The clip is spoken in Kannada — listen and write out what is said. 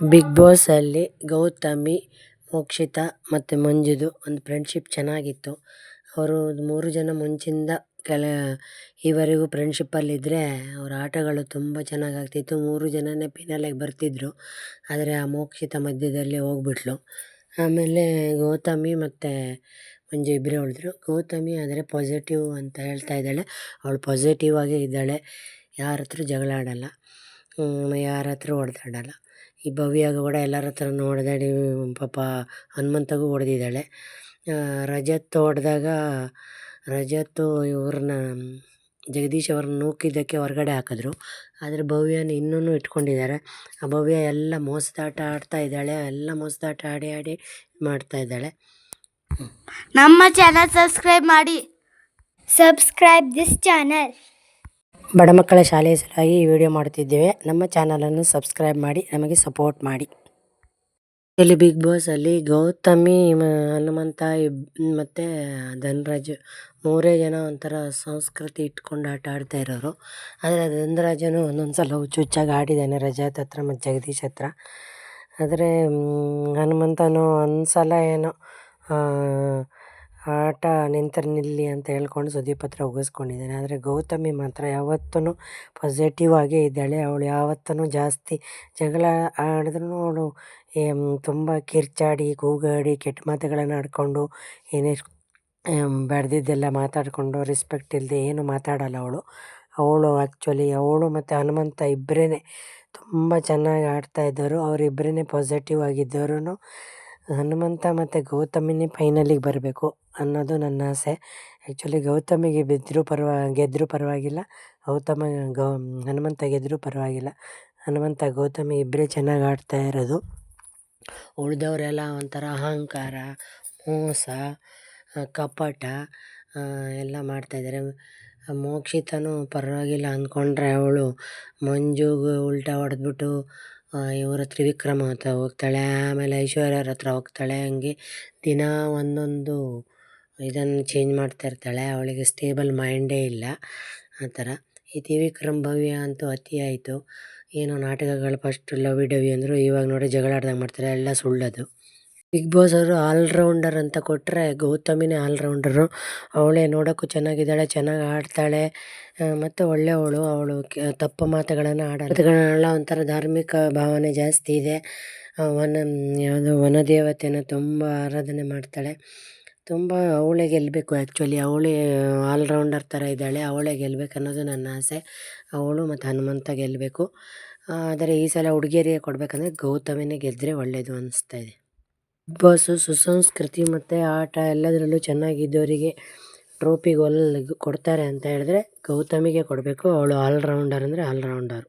ಬಿಗ್ ಬಾಸಲ್ಲಿ ಗೌತಮಿ, ಮೋಕ್ಷಿತಾ ಮತ್ತು ಮಂಜುದು ಒಂದು ಫ್ರೆಂಡ್ಶಿಪ್ ಚೆನ್ನಾಗಿತ್ತು. ಅವರು ಮೂರು ಜನ ಮುಂಚಿಂದ ಕೆಲ, ಈವರೆಗೂ ಫ್ರೆಂಡ್ಶಿಪ್ಪಲ್ಲಿದ್ದರೆ ಅವ್ರ ಆಟಗಳು ತುಂಬ ಚೆನ್ನಾಗಿ ಆಗ್ತಿತ್ತು. ಮೂರು ಜನನೇ ಫಿನಾಲೆಗೆ ಬರ್ತಿದ್ದರು ಆದರೆ ಆ ಮೋಕ್ಷಿತ ಮಧ್ಯದಲ್ಲಿ ಹೋಗ್ಬಿಟ್ಲು. ಆಮೇಲೆ ಗೌತಮಿ ಮತ್ತು ಮಂಜು ಇಬ್ಬರೇ ಉಳಿದ್ರು. ಗೌತಮಿ ಆದರೆ ಪಾಸಿಟಿವ್ ಅಂತ ಹೇಳ್ತಾ ಇದ್ದಾಳೆ. ಅವಳು ಪಾಸಿಟಿವ್ ಆಗೇ ಇದ್ದಾಳೆ. ಯಾರ ಹತ್ರ ಜಗಳ ಆಡೋಲ್ಲ. ಯಾರ ಹತ್ರ ಹೊಡೆದಾಡಲ್ಲ ಈ ಭವ್ಯ ಕೂಡ ಎಲ್ಲರ ಹತ್ರನೂ ಹೊಡೆದಾಡಿ ಪಾಪ ಹನುಮಂತಗೂ ಹೊಡೆದಿದ್ದಾಳೆ. ರಜತ್ ಹೊಡೆದಾಗ, ರಜತ್ ಇವ್ರನ್ನ, ಜಗದೀಶ್ ಅವ್ರನ್ನ ನೂಕಿದ್ದಕ್ಕೆ ಹೊರಗಡೆ ಹಾಕಿದ್ರು. ಆದರೆ ಭವ್ಯನ ಇನ್ನೂ ಇಟ್ಕೊಂಡಿದ್ದಾರೆ. ಆ ಭವ್ಯ ಎಲ್ಲ ಮೋಸದಾಟ ಆಡ್ತಾ ಇದ್ದಾಳೆ, ಎಲ್ಲ ಮೋಸದಾಟ ಆಡಿ ಆಡಿ ಮಾಡ್ತಾ ಇದ್ದಾಳೆ. ನಮ್ಮ ಚಾನಲ್ ಸಬ್ಸ್ಕ್ರೈಬ್ ಮಾಡಿ. ಸಬ್ಸ್ಕ್ರೈಬ್ ದಿಸ್ ಚಾನಲ್ ಬಡ ಮಕ್ಕಳ ಶಾಲೆಯ ಸಲುವಾಗಿ ಈ ವಿಡಿಯೋ ಮಾಡುತ್ತಿದ್ದೇವೆ. ನಮ್ಮ ಚಾನಲನ್ನು ಸಬ್ಸ್ಕ್ರೈಬ್ ಮಾಡಿ, ನಮಗೆ ಸಪೋರ್ಟ್ ಮಾಡಿ. ಇಲ್ಲಿ ಬಿಗ್ ಬಾಸಲ್ಲಿ ಗೌತಮಿ ಹನುಮಂತ, ಇಬ್, ಮತ್ತು ಧನ್ರಾಜ್ ಮೂರೇ ಜನ ಒಂಥರ ಸಂಸ್ಕೃತಿ ಇಟ್ಕೊಂಡು ಆಟ ಆಡ್ತಾ ಇರೋರು. ಆದರೆ ಧನ್ರಾಜನು ಒಂದೊಂದು ಸಲ ಹುಚ್ಚು ಹುಚ್ಚಾಗಿ ಆಡಿದ್ದಾನೆ, ರಜಾತ್ ಹತ್ರ ಮತ್ತು ಜಗದೀಶ್ ಹತ್ರ. ಆದರೆ ಹನುಮಂತನು ಒಂದು ಸಲ ಏನೋ ಆಟ ನಿಂತರೆ ನಿಲ್ಲಿ ಅಂತ ಹೇಳ್ಕೊಂಡು ಸುದೀಪ್ ಹತ್ರ ಉಗಿಸ್ಕೊಂಡಿದ್ದಾನೆ. ಆದರೆ ಗೌತಮಿ ಮಾತ್ರ ಯಾವತ್ತೂ ಪಾಸಿಟಿವ್ ಆಗೇ ಇದ್ದಾಳೆ. ಅವಳು ಯಾವತ್ತೂ ಜಾಸ್ತಿ ಜಗಳ ಆಡಿದ್ರೂ ಅವಳು ತುಂಬ ಕಿರ್ಚಾಡಿ, ಕೂಗಾಡಿ, ಕೆಟ್ಟ ಮಾತುಗಳನ್ನು ಆಡಿಕೊಂಡು ಏನೇ ಬೆಳೆದಿದ್ದೆಲ್ಲ ಮಾತಾಡಿಕೊಂಡು ರೆಸ್ಪೆಕ್ಟ್ ಇಲ್ಲದೆ ಏನು ಮಾತಾಡಲ್ಲ ಅವಳು. ಅವಳು ಆ್ಯಕ್ಚುಲಿ ಅವಳು ಮತ್ತು ಹನುಮಂತ ಇಬ್ಬರೇ ತುಂಬ ಚೆನ್ನಾಗಿ ಆಡ್ತಾ ಇದ್ದರು. ಅವರಿಬ್ಬರೇ ಪಾಸಿಟಿವ್ ಆಗಿದ್ದವರು ಹನುಮಂತ ಮತ್ತು ಗೌತಮಿನೇ ಫೈನಲಿಗೆ ಬರಬೇಕು ಅನ್ನೋದು ನನ್ನ ಆಸೆ. ಆ್ಯಕ್ಚುಲಿ ಗೌತಮಿಗೆ ಬಿದ್ದರೂ ಪರವಾ ಗೆದ್ದರೂ ಪರವಾಗಿಲ್ಲ, ಗೌತಮ, ಗೌ, ಹನುಮಂತ ಗೆದ್ದರೂ ಪರವಾಗಿಲ್ಲ. ಹನುಮಂತ, ಗೌತಮಿ ಇಬ್ಬರೇ ಚೆನ್ನಾಗಿ ಆಡ್ತಾ ಇರೋದು. ಉಳಿದವರೆಲ್ಲ ಒಂಥರ ಅಹಂಕಾರ, ಮೋಸ, ಕಪಟ ಎಲ್ಲ ಮಾಡ್ತಾಯಿದ್ದಾರೆ ಮೋಕ್ಷಿತನೂ ಪರವಾಗಿಲ್ಲ ಅಂದ್ಕೊಂಡ್ರೆ ಅವಳು ಮಂಜುಗೆ ಉಲ್ಟಾ ಹೊಡೆದ್ಬಿಟ್ಟು ಇವರ ತ್ರಿವಿಕ್ರಮ ಹತ್ರ ಹೋಗ್ತಾಳೆ. ಆಮೇಲೆ ಐಶ್ವರ್ಯರ ಹತ್ರ ಹೋಗ್ತಾಳೆ. ಹಂಗೆ ದಿನ ಒಂದೊಂದು ಇದನ್ನು ಚೇಂಜ್ ಮಾಡ್ತಾ ಇರ್ತಾಳೆ. ಅವಳಿಗೆ ಸ್ಟೇಬಲ್ ಮೈಂಡೇ ಇಲ್ಲ. ಆ ಥರ. ಈ ತ್ರಿವಿಕ್ರಮ ಭವ್ಯ ಅಂತೂ ಅತಿ ಆಯಿತು. ಏನೋ ನಾಟಕಗಳು ಫಸ್ಟ್ ಲವಿ ಡವಿ ಅಂದರು ಇವಾಗ ನೋಡಿ ಜಗಳ ಆಡ್ದಂಗೆ ಮಾಡ್ತಾರೆ. ಎಲ್ಲ ಸುಳ್ಳದು. ಬಿಗ್ ಬಾಸ್ ಅವರು ಆಲ್ರೌಂಡರ್ ಅಂತ ಕೊಟ್ಟರೆ ಗೌತಮಿನೇ ಆಲ್ರೌಂಡರು ಅವಳೇ ನೋಡೋಕ್ಕೂ ಚೆನ್ನಾಗಿದ್ದಾಳೆ, ಚೆನ್ನಾಗಿ ಆಡ್ತಾಳೆ. ಮತ್ತು ಒಳ್ಳೆಯವಳು. ಅವಳು ತಪ್ಪು ಮಾತುಗಳನ್ನು ಆಡಲ್ಲ. ಒಂಥರ ಧಾರ್ಮಿಕ ಭಾವನೆ ಜಾಸ್ತಿ ಇದೆ. ವನ ಯಾವುದು ವನದೇವತೆನ ತುಂಬ ಆರಾಧನೆ ಮಾಡ್ತಾಳೆ. ತುಂಬ ಅವಳೇ ಗೆಲ್ಲಬೇಕು ಆ್ಯಕ್ಚುಲಿ ಅವಳೇ ಆಲ್ರೌಂಡರ್ ಥರ ಇದ್ದಾಳೆ. ಅವಳೇ ಗೆಲ್ಲಬೇಕು ಅನ್ನೋದು ನನ್ನ ಆಸೆ. ಅವಳು ಮತ್ತು ಹನುಮಂತ ಗೆಲ್ಲಬೇಕು ಆದರೆ ಈ ಸಲ ಹುಡುಗಿಯರಿಗೆ ಕೊಡಬೇಕಂದ್ರೆ ಗೌತಮಿನೇ ಗೆದ್ದರೆ ಒಳ್ಳೆಯದು ಅನಿಸ್ತಾ ಇದೆ. ಬಿಗ್ ಬಾಸು ಸುಸಂಸ್ಕೃತಿ ಮತ್ತು ಆಟ ಎಲ್ಲದರಲ್ಲೂ ಚೆನ್ನಾಗಿದ್ದವರಿಗೆ ಟ್ರೋಫಿಗಳು ಕೊಡ್ತಾರೆ ಅಂತ ಹೇಳಿದ್ರೆ ಗೌತಮಿಗೆ ಕೊಡಬೇಕು. ಅವಳು ಆಲ್ರೌಂಡರ್ ಅಂದರೆ ಆಲ್ರೌಂಡರ್